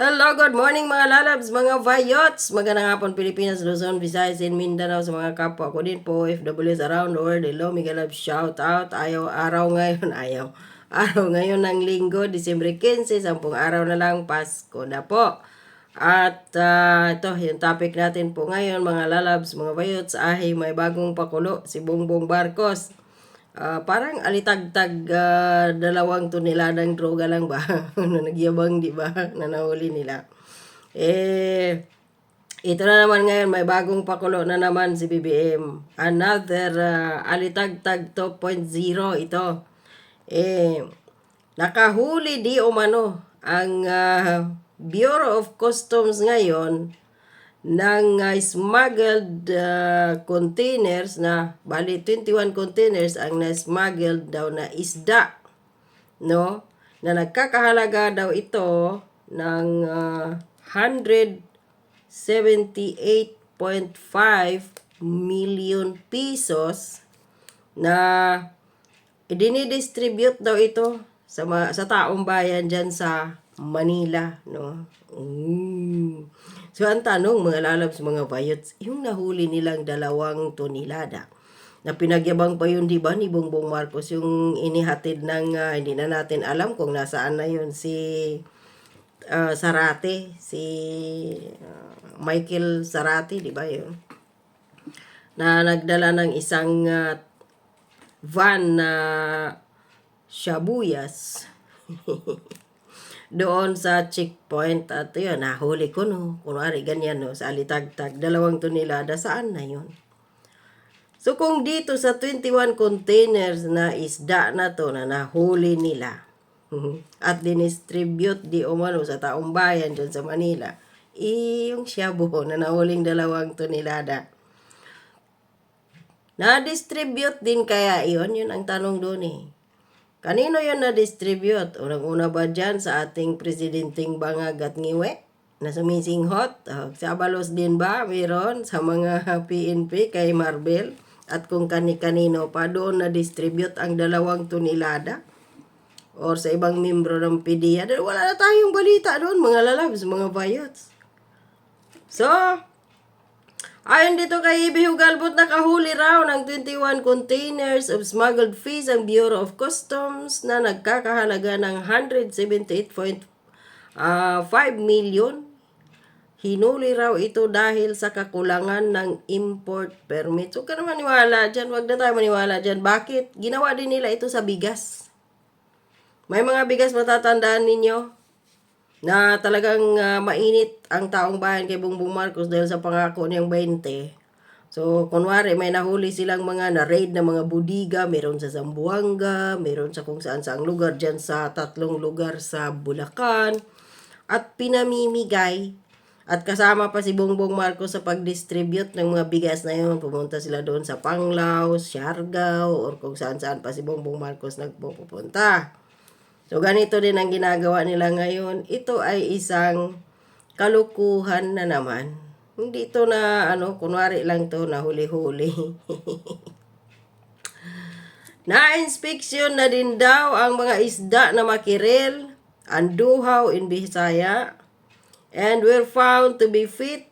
Hello, good morning mga lalabs, mga vayots. Magandang hapon Pilipinas, Luzon, Visayas, and Mindanao sa mga kapwa ko din po, OFWs around the world. Hello, mga lalabs, shout out. Ayaw, araw ngayon, ayaw. Araw ngayon ng linggo, Disyembre 15, sampung araw na lang, Pasko na po. At ah, ito, yung topic natin po ngayon, mga lalabs, mga vayots, ay may bagong pakulo, si Bongbong Marcos. Ah, parang alitagtag ah, dalawang toneladang droga lang ba na nagyabang di ba na nahuli nila. Eh ito na naman ngayon may bagong pakulo na naman si BBM. Another ah, alitagtag 2.0 ito. Eh nakahuli di umano ang ah, Bureau of Customs ngayon ng uh, smuggled uh, containers na bali 21 containers ang na-smuggled daw na isda no na nagkakahalaga daw ito ng uh, 178.5 million pesos na idinidistribute daw ito sa sa taong bayan diyan sa Manila no mm. So, ang tanong, mga lalabs, mga bayots, yung nahuli nilang dalawang tonelada, na pinagyabang pa yun, di ba, ni Bongbong Marcos, yung inihatid ng, ah, hindi na natin alam kung nasaan na yun, si ah, Sarate, si ah, Michael Sarate, di ba yun? Na nagdala ng isang ah, van na shabuyas. doon sa checkpoint at yun, nahuli ko no. Kunwari ganyan no, sa alitagtag, dalawang tonelada, saan na yun? So kung dito sa 21 containers na isda na to na nahuli nila at dinistribute di umano sa taong bayan dyan sa Manila, eh, yung shabu na nahuling dalawang tonelada. Na-distribute din kaya iyon? Yun ang tanong doon eh. Kanino yon na-distribute? Unang-una ba dyan sa ating presidenteng bangag at ngiwe? Na sumisinghot? Uh, sa Abalos din ba? Meron sa mga PNP kay Marvel? At kung kani-kanino pa doon na-distribute ang dalawang tunilada? Or sa ibang membro ng PDEA? Wala na tayong balita doon, mga lalabs, mga bayots. So, Ayon dito kay Ibi Hugalbot, nakahuli raw ng 21 containers of smuggled fish ang Bureau of Customs na nagkakahalaga ng 178.5 million. Hinuli raw ito dahil sa kakulangan ng import permit. So, ka naman maniwala dyan. Huwag na tayo maniwala dyan. Bakit? Ginawa din nila ito sa bigas. May mga bigas matatandaan ninyo na talagang ah, mainit ang taong bayan kay Bongbong Marcos dahil sa pangako niyang 20. So, kunwari, may nahuli silang mga na-raid na mga budiga, meron sa Zamboanga, meron sa kung saan saang lugar dyan sa tatlong lugar sa Bulacan, at pinamimigay. At kasama pa si Bongbong Marcos sa pag-distribute ng mga bigas na yun. Pumunta sila doon sa Panglao, Siargao, or kung saan saan pa si Bongbong Marcos nagpupunta. So, ganito din ang ginagawa nila ngayon. Ito ay isang kalukuhan na naman. Hindi ito na, ano, kunwari lang to na huli-huli. Na-inspeksyon na din daw ang mga isda na makirel, anduhaw in Bisaya, and were found to be fit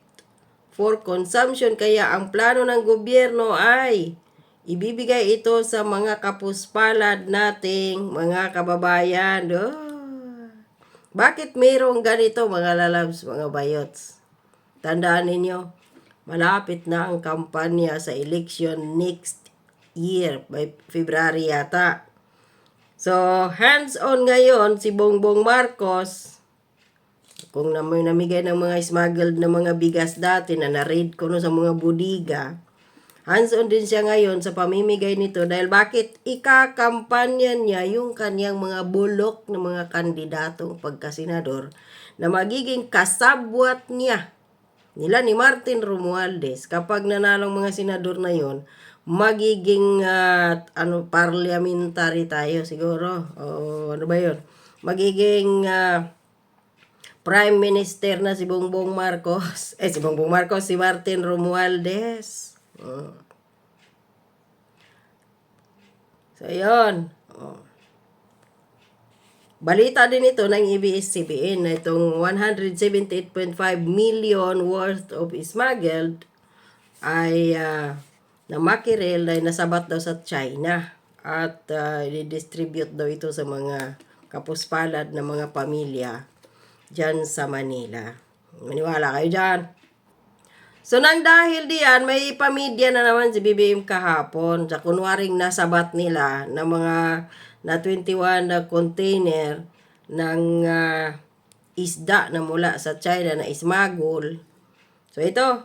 for consumption. Kaya ang plano ng gobyerno ay ibibigay ito sa mga kapuspalad nating mga kababayan. Oh. Bakit mayroong ganito mga lalabs, mga bayots? Tandaan ninyo, malapit na ang kampanya sa election next year, by February yata. So, hands-on ngayon si Bongbong Marcos, kung na may namigay ng mga smuggled na mga bigas dati na na-raid ko no sa mga budiga, hands-on din siya ngayon sa pamimigay nito dahil bakit ikakampanya niya yung kanyang mga bulok ng mga kandidatong pagkasenador na magiging kasabwat niya nila ni Martin Romualdez. Kapag nanalong mga senador na yon magiging ah, ano parliamentary tayo siguro. O ano ba yon magiging ah, prime minister na si Bongbong Marcos. Eh si Bongbong Marcos si Martin Romualdez Oh. so yon oh. balita din ito ng E ABS-CBN na itong 178.5 million worth of smuggled ay uh, na makirel ay nasabat daw sa China at uh, i-distribute daw ito sa mga kapuspalad na mga pamilya dyan sa Manila. Maniwala kayo dyan. So nang dahil diyan, may pamidya na naman si BBM kahapon sa kunwaring nasabat nila ng mga na 21 na container ng ah, isda na mula sa China na ismagol. So ito,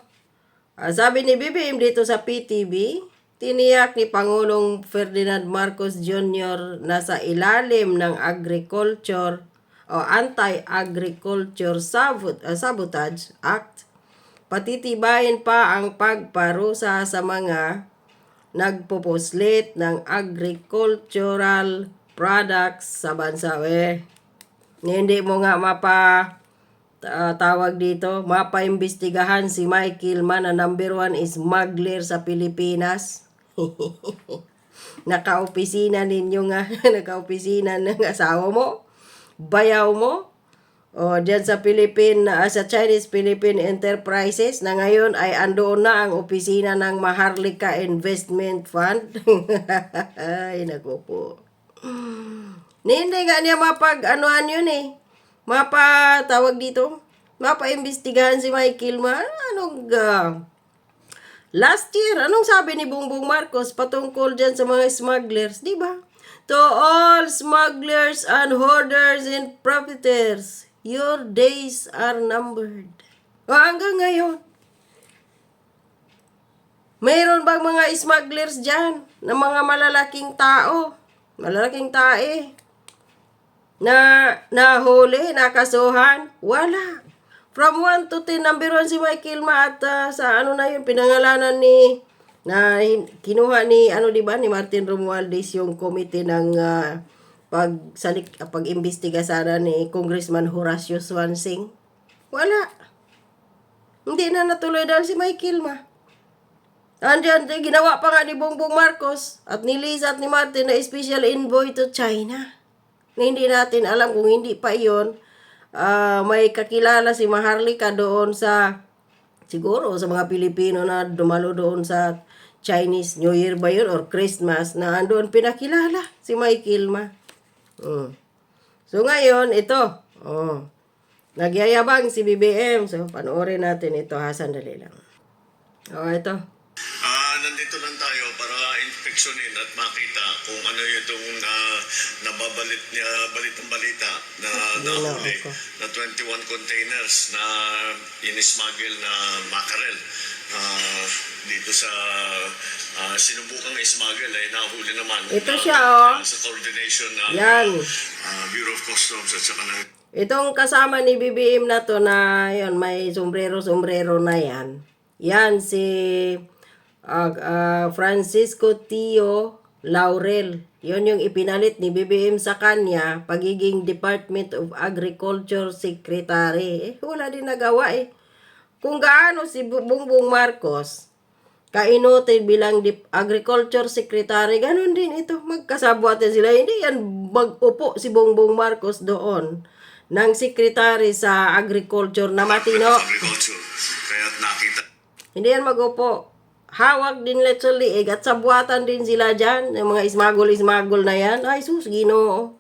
ah, sabi ni BBM dito sa PTV, tiniyak ni Pangulong Ferdinand Marcos Jr. na sa ilalim ng agriculture o Anti-Agriculture Sabot- ah, Sabotage Act patitibayin pa ang pagparusa sa mga nagpupuslit ng agricultural products sa bansa. Eh, hindi mo nga mapa ah, tawag dito, mapaimbestigahan si Michael Man na number one is smuggler sa Pilipinas. Naka-opisina ninyo nga, naka-opisina ng asawa mo, bayaw mo, o diyan sa Philippine, ah, sa Chinese Philippine Enterprises na ngayon ay andoon na ang opisina ng Maharlika Investment Fund. ay, naku po. Hindi nga niya mapag anuhan yun eh. Mapa, tawag dito, mapa-imbestigahan si Michael Ma. Anong, ah, last year, anong sabi ni Bongbong Marcos patungkol dyan sa mga smugglers, di ba? To all smugglers and hoarders and profiteers, your days are numbered. O hanggang ngayon, mayroon bang mga smugglers dyan na mga malalaking tao, malalaking tae, na nahuli, nakasuhan? Wala. From 1 to 10, number 1 si Michael Ma at ah, sa ano na yun, pinangalanan ni, na kinuha ni, ano di ba, ni Martin Romualdez yung komite ng ah, pagsalik, ah, pag-imbestiga sana ni Congressman Horacio Swansing. Wala. Hindi na natuloy dahil si Michael Ma. Andiyan, ginawa pa nga ni Bongbong Marcos at ni Liza at ni Martin na special envoy to China. Na hindi natin alam kung hindi pa iyon, ah, may kakilala si Maharlika doon sa, siguro sa mga Pilipino na dumalo doon sa Chinese New Year ba yun or Christmas na andoon pinakilala si Michael Ma. Mm. So ngayon, ito. Oh. Nagyayabang si BBM. So panoorin natin ito ha. Sandali lang. Oh, ito. Ah, nandito lang tayo para inspeksyonin at makita kung ano yung na nababalit niya balitang balita na nahuli na 21 containers na inismagel na mackerel ah, dito sa ah, sinubukang ismagel ay nahuli naman Ito na- siya, oh. sa coordination ng Yan. ah, Bureau of Customs at saka ng Itong kasama ni BBM na to na yon may sombrero-sombrero na yan. Yan si ah, ah, Francisco Tio Laurel. Yon yung ipinalit ni BBM sa kanya, pagiging Department of Agriculture Secretary. Eh, wala din nagawa eh. Kung gaano si Bongbong Marcos, kainotin bilang Dip- Agriculture Secretary, ganun din ito. Magkasabuatan sila. Hindi yan mag-upo si Bongbong Marcos doon ng secretary sa agriculture na matino. Hindi yan mag-upo. Hawak din let's liig at sabuatan din sila dyan. Yung mga ismagol-ismagol na yan. Ay sus, ginoo.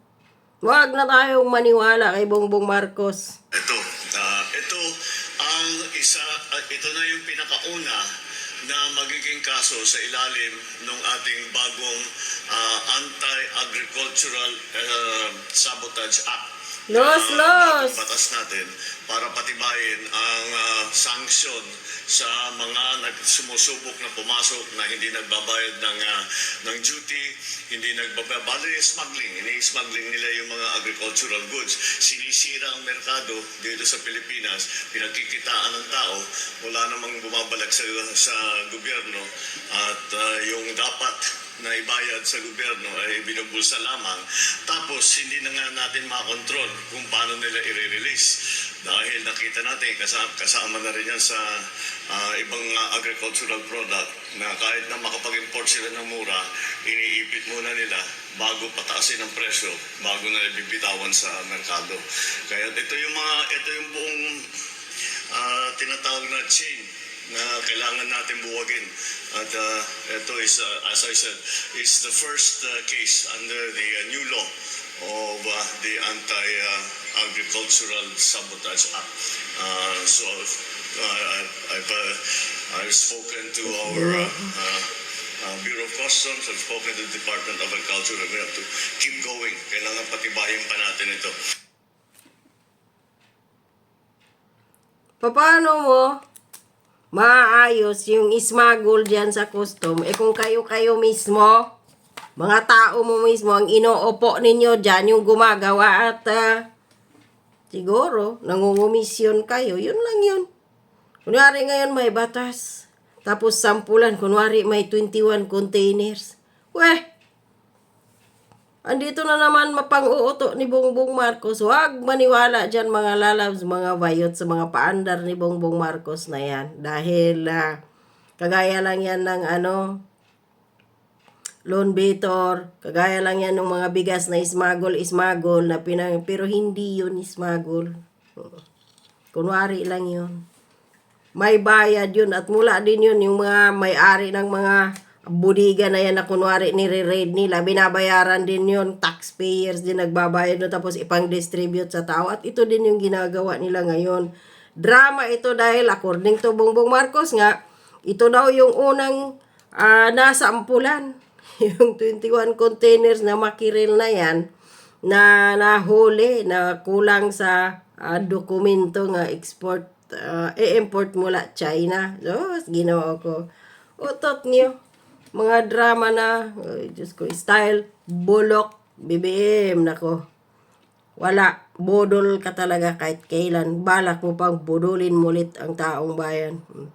Huwag na tayong maniwala kay Bongbong Marcos. Ito, ito na yung pinakauna na magiging kaso sa ilalim ng ating bagong ah, Anti-Agricultural ah, Sabotage Act. Los, los! bagong batas natin para patibayin ang ah, sanction sa mga nagsumusubok na pumasok na hindi nagbabayad ng ah, ng duty, hindi nagbabayad, bali smuggling, ini-smuggling nila yung mga agricultural goods. Sinisira ang merkado dito sa Pilipinas, pinagkikitaan ng tao, wala namang bumabalik sa, sa gobyerno. At ah, yung dapat na ibayad sa gobyerno ay binubulsa lamang. Tapos, hindi na nga natin makontrol kung paano nila i-release. dahil nakita natin kasama, kasama na rin yan sa ah, ibang ah, agricultural product na kahit na makapag-import sila ng mura, iniipit muna nila bago pataasin ang presyo, bago na ibibitawan sa merkado. Kaya ito yung mga ito yung buong ah, tinatawag na chain na kailangan natin buwagin. At ah, ito is, ah, as I said, is the first ah, case under the ah, new law of ah, the Anti-Agricultural Sabotage Act. Ah, so, uh, I've, uh, I've spoken to our uh, uh, uh, Bureau of Customs, I've spoken to the Department of Agriculture, and we have to keep going. Kailangan patibayin pa natin ito. Paano mo maayos yung smuggle dyan sa custom? Eh kung kayo-kayo mismo, mga tao mo mismo, ang inoopo ninyo dyan, yung gumagawa at ah, siguro, nangungumisyon kayo, yun lang yun. Kunwari ngayon may batas. Tapos sampulan, kunwari may 21 containers. Weh, andito na naman mapang-uuto ni Bongbong Marcos. Huwag maniwala dyan mga lalabs, mga bayot sa mga paandar ni Bongbong Marcos na yan. Dahil ah, kagaya lang yan ng ano, loan beater, kagaya lang yan ng mga bigas na ismagol, ismagol, na pinang, pero hindi yun ismagol. Kunwari lang yun may bayad yun at mula din yun yung mga may-ari ng mga budiga na yan na kunwari nire-raid nila, binabayaran din yun, taxpayers din nagbabayad no, tapos ipang-distribute sa tao at ito din yung ginagawa nila ngayon. Drama ito dahil according to Bongbong Marcos nga, ito daw yung unang ah, nasa ampulan. yung 21 containers na makiril na yan na nahuli na kulang sa ah, dokumento nga export uh, i-import mula China. So, ginawa ko. Utot niyo. Mga drama na, ay, Diyos ko, style, bulok, BBM, nako. Wala, bodol ka talaga kahit kailan. Balak mo pang budulin mulit ang taong bayan. Hmm.